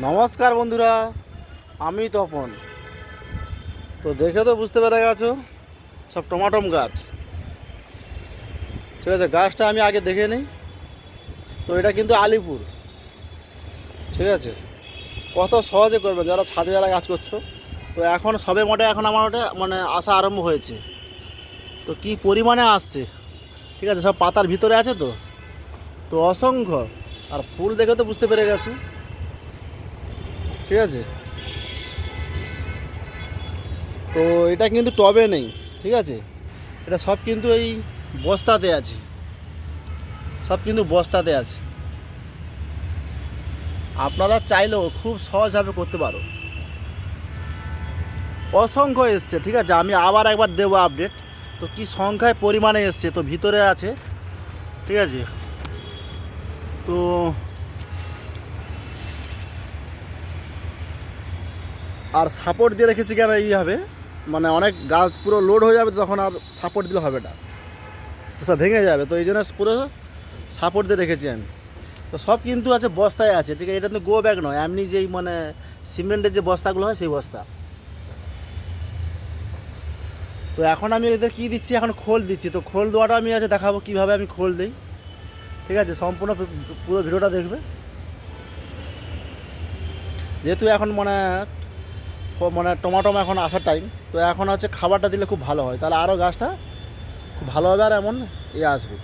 নমস্কার বন্ধুরা, আমি তপন। তো দেখে তো বুঝতে পেরে গেছো, সব টমাটম গাছ। ঠিক আছে, গাছটা আমি আগে দেখে নিই। তো এটা কিন্তু আলিপুর। ঠিক আছে, কত সহজে করবে যারা ছাদে যারা গাছ করছ। তো এখন সবে মোটে এখন আমার ওটা মানে আসা আরম্ভ হয়েছে। তো কি পরিমাণে আসছে? ঠিক আছে, সব পাতার ভিতরে আছে তো? তো অসংখ্য। আর ফুল দেখে তো বুঝতে পেরে গেছো। ঠিক আছে? তো এটা কিন্তু টবে নেই, ঠিক আছে? এটা সব কিন্তু এই বস্তাতে আছে। সব কিন্তু বস্তাতে আছে। আপনারা চাইলেও খুব সহজভাবে করতে পারো। অসংখ্য এসছে, ঠিক আছে? আমি আবার একবার দেবো আপডেট তো কি সংখ্যায় পরিমাণে এসছে? তো ভিতরে আছে, ঠিক আছে? তো আর সাপোর্ট দিয়ে রেখেছি কেন এইভাবে মানে অনেক গাছ পুরো লোড হয়ে যাবে, তখন আর সাপোর্ট দিলে হবে না। তো সব ভেঙে যাবে, তো এই জন্য পুরো সাপোর্ট দিয়ে রেখেছি আমি। তো সব কিন্তু আছে, বস্তায় আছে, ঠিক আছে? এটা তো গো ব্যাগ নয়, এমনি যেই মানে সিমেন্টের যে বস্তাগুলো হয়, সেই বস্তা। তো এখন আমি এদের কী দিচ্ছি? এখন খোল দিচ্ছি। তো খোল দেওয়াটা আমি আছে দেখাবো, কীভাবে আমি খোল দিই। ঠিক আছে? সম্পূর্ণ পুরো ভিডিওটা দেখবে। যেহেতু এখন মানে মানে টমাটম এখন আসার টাইম তো এখন হচ্ছে খাবারটা দিলে খুব ভালো হয়। তাহলে আরও গাছটা খুব ভালো হবে আর এমন ইয়ে আসবে।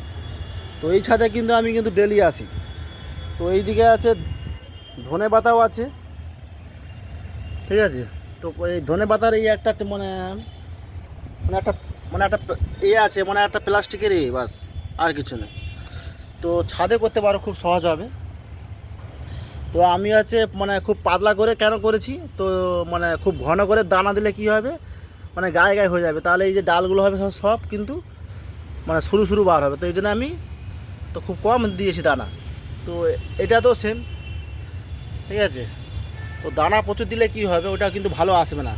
তো এই ছাদে কিন্তু আমি কিন্তু ডেলি আসি। তো এই দিকে আছে ধনে পাতাও আছে। ঠিক আছে? তো এই ধনে পাতার এই একটা মানে মানে একটা মানে একটা এ আছে মানে একটা প্লাস্টিকের এ, বাস, আর কিছু নেই। তো ছাদে করতে পারো, খুব সহজ হবে। তো আমি আছে মানে খুব পাতলা করে কেন করেছি? তো মানে খুব ঘন করে দানা দিলে কি হবে? মানে গায়ে গায়ে হয়ে যাবে। তাহলে এই যে ডালগুলো হবে সব- কিন্তু মানে শুরু শুরু বার হবে। তো এই জন্য আমি তো খুব কম দিয়েছি দানা। তো এটা তো সেম ঠিক আছে? তো দানা প্রচুর দিলে কি হবে? ওটা কিন্তু ভালো আসবে না।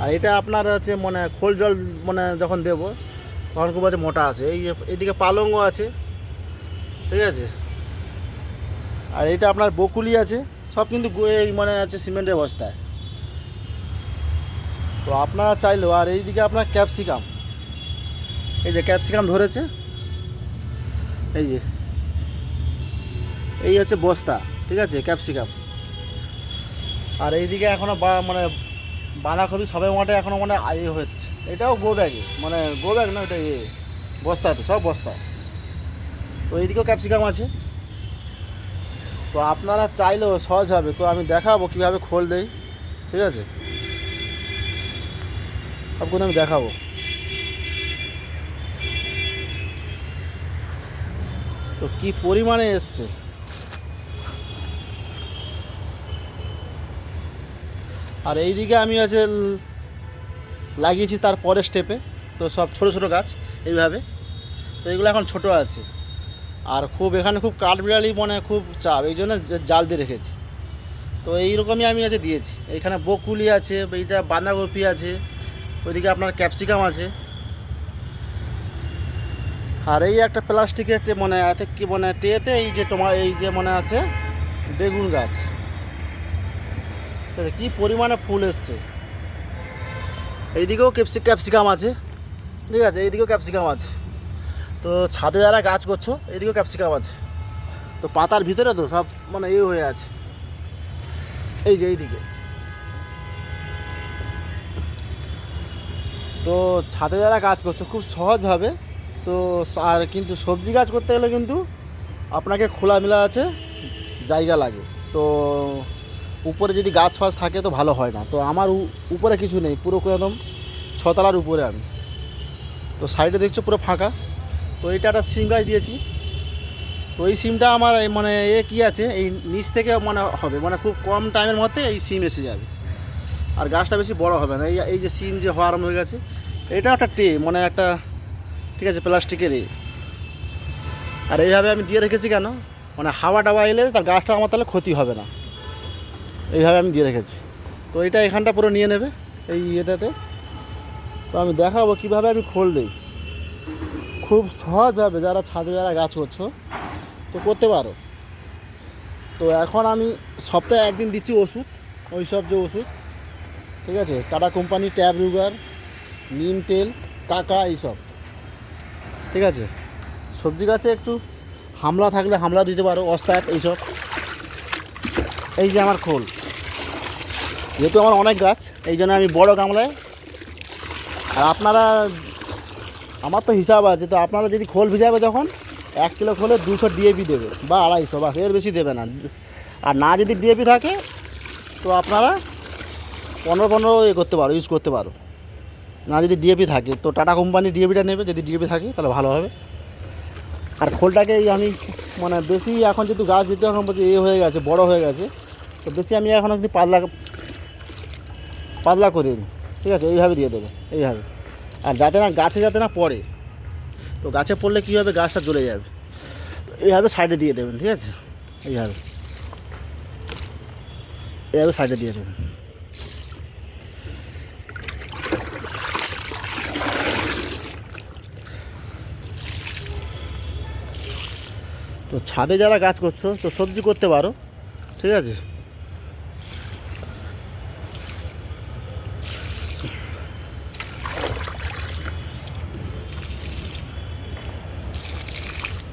আর এটা আপনার হচ্ছে মানে খোল জল মানে যখন দেবো, তখন খুব আছে মোটা আছে এই এদিকে পালংও আছে, ঠিক আছে? আর এটা আপনার বকুলি আছে, সব কিন্তু এই মানে আছে সিমেন্টের বস্তায়। তো আপনারা চাইলেও আর এইদিকে আপনার ক্যাপসিকাম। এই যে ক্যাপসিকাম ধরেছে, এই যে। এই হচ্ছে বস্তা, ঠিক আছে, ক্যাপসিকাম। আর এইদিকে এখনও বা মানে বাঁধাকপি সবে মাঠে এখনও মানে ইয়ে হচ্ছে। এটাও গো ব্যাগে মানে গো ব্যাগ না, এটা ইয়ে বস্তাতে, সব বস্তা তো এইদিকেও ক্যাপসিকাম আছে। তো আপনারা চাইলেও সহজ হবে। তো আমি দেখাবো কীভাবে খোল দেই। ঠিক আছে? আপনাদের আমি দেখাবো। তো কি পরিমাণে এসছে? আর এই দিকে আমি আছে লাগিয়েছি তার পরের স্টেপে তো সব ছোট ছোট গাছ, এইভাবে। তো এগুলো এখন ছোট আছে। আর খুব এখানে খুব কাঠবিড়ালি মানে খুব চাপ, এই জন্য জাল দিয়ে রেখেছি। তো এইরকমই আমি আছে দিয়েছি। এইখানে বকুলি আছে, এইটা বাঁধাকপি আছে, ওইদিকে আপনার ক্যাপসিকাম আছে। আর এই একটা প্লাস্টিকের মানে এতে কি মানে টেতে এই যে তোমার, এই যে মনে আছে, বেগুন গাছ। কি পরিমাণে ফুল এসছে। এইদিকেও ক্যাপসি, ক্যাপসিকাম আছে। ঠিক আছে, এইদিকেও ক্যাপসিকাম আছে। তো ছাদে যারা গাছ করছ এইদিকেও ক্যাপসিকাম আছে। তো পাতার ভিতরে তো সব মানে ইয়ে হয়ে আছে। এই যে এইদিকে। তো ছাদে যারা গাছ করছ, খুব সহজভাবে তো আর কিন্তু সবজি গাছ করতে গেলে কিন্তু আপনাকে খোলামেলা আছে, জায়গা লাগে। তো উপরে যদি গাছ ফাছ থাকে তো ভালো হয় না। তো আমার উপরে কিছু নেই, পুরো একদম ছতলার উপরে আমি। তো সাইডে দেখছ পুরো ফাঁকা। তো এটা একটা সিম গাছ দিয়েছি। তো এই সিমটা আমার মানে এ কী আছে, এই নিচ থেকে মানে হবে মানে খুব কম টাইমের মধ্যে এই সিম এসে যাবে। আর গাছটা বেশি বড় হবে না, এই এই যে সিম যে হওয়া আরম্ভ হয়ে গেছে এটা একটা টে মানে একটা, ঠিক আছে, প্লাস্টিকের এ। আর এইভাবে আমি দিয়ে রেখেছি কেন? মানে হাওয়া টাওয়া এলে তার গাছটা আমার তাহলে ক্ষতি হবে না। এইভাবে আমি দিয়ে রেখেছি। তো এটা এখানটা পুরো নিয়ে নেবে, এই এটাতে তো আমি দেখাবো কীভাবে আমি খোল দিই। খুব সহজভাবে যারা ছাদে যারা গাছ করছ, তো করতে পারো। তো এখন আমি সপ্তাহে একদিন দিচ্ছি ওষুধ ওই সব যে ওষুধ, ঠিক আছে? টাটা কোম্পানি, ট্যাব রুগার, নিম তেল, কাকা, এইসব, ঠিক আছে? সবজি গাছে একটু হামলা থাকলে হামলা দিতে পারো, অস্তাক, এইসব। এই যে আমার খোল। যেহেতু আমার অনেক গাছ, এই জন্য আমি বড় গামলায়, আর আপনারা আমার তো হিসাব আছে, তো আপনারা যদি খোল ভিজাবে যখন, এক কিলো খোলে দুশো ডিএপি দেবে বা আড়াইশো, বাস, এর বেশি দেবে না। আর না যদি ডিএপি থাকে, তো আপনারা পনেরো পনেরো এ করতে পারো ইউজ করতে পারো। না যদি ডিএপি থাকে, তো টাটা কোম্পানি ডিএপিটা নেবে, যদি ডিএপি থাকে, তাহলে ভালো হবে। আর খোলটাকে আমি মানে বেশি এখন যেহেতু গাছ যেহেতু এখন এ হয়ে গেছে, বড় হয়ে গেছে, তো বেশি আমি এখন পাতলা পাতলা করে ঠিক আছে, এইভাবে দিয়ে দেবে, এইভাবে। আর যাতে না, গাছে যাতে না পড়ে। তো গাছে পড়লে কী হবে? গাছটা জ্বলে যাবে। এইভাবে সাইডে দিয়ে দেবেন, ঠিক আছে? এইভাবে। এইভাবে সাইডে দিয়ে দেবেন। তো ছাদে যারা গাছ করছ, তো সবজি করতে পারো, ঠিক আছে?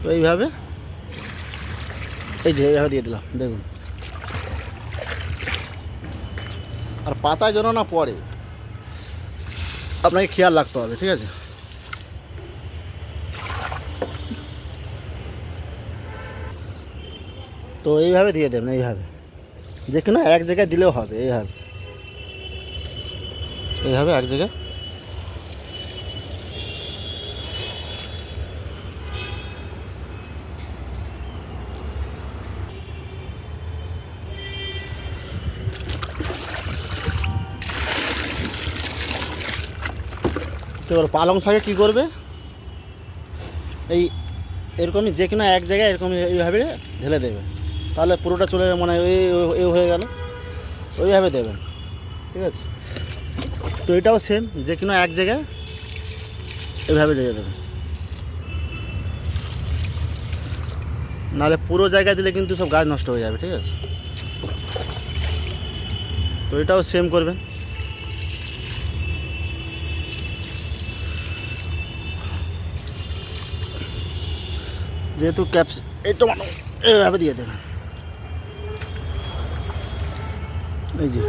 তো এইভাবে এই যে এইভাবে দিয়ে দিলাম দেখুন আর পাতা যেন না পড়ে আপনাকে খেয়াল রাখতে হবে ঠিক আছে তো এইভাবে দিয়ে দেবেন এইভাবে যে কিনা এক জায়গায় দিলেও হবে এইভাবে এইভাবে এক জায়গায় তো এবার পালং শাকে কী করবে? এই এরকমই যে কিনা এক জায়গায় এরকম এইভাবে ঢেলে দেবে। তাহলে পুরোটা চলে মানে ওই এ হয়ে গেল। ওইভাবে দেবেন ঠিক আছে? তো এটাও সেম যে কিনা এক জায়গায় এইভাবে ঢেলে দেবেন নাহলে পুরো জায়গায় দিলে কিন্তু সব গাছ নষ্ট হয়ে যাবে, ঠিক আছে? তো এটাও সেম করবেন। যেহেতু ক্যাপস, এই টমাটো এইভাবে দিয়ে দেবেন এই যে।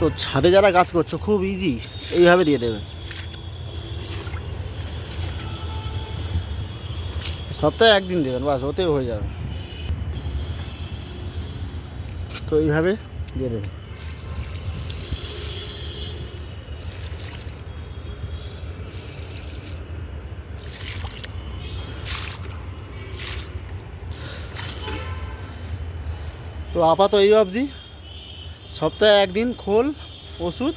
তো ছাদে যারা গাছ করছ, খুব ইজি এইভাবে দিয়ে দেবে। সপ্তাহে একদিন দেবেন, বাস ওতেও হয়ে যাবে। তো এইভাবে দিয়ে দেবেন তো আপাতত এই অবধি। সপ্তাহে একদিন খোল, ওষুধ।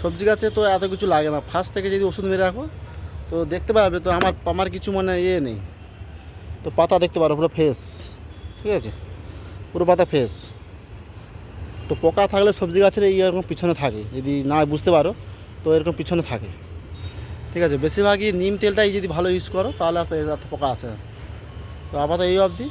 সবজি গাছে তো এত কিছু লাগে না। ফার্স্ট থেকে যদি ওষুধ মেরে রাখো, তো দেখতে পাবে তো আমার আমার কিছু মানে ইয়ে নেই। তো পাতা দেখতে পারো, পুরো ফ্রেশ ঠিক আছে? পুরো পাতা ফ্রেশ তো পোকা থাকলে সবজি গাছের এরকম পিছনে থাকে। যদি না বুঝতে পারো, তো এরকম পিছনে থাকে। ঠিক আছে, বেশিরভাগই নিম তেলটাই যদি ভালো ইউজ করো, তাহলে পোকা আসে না। তো আপাতত এই অবধি।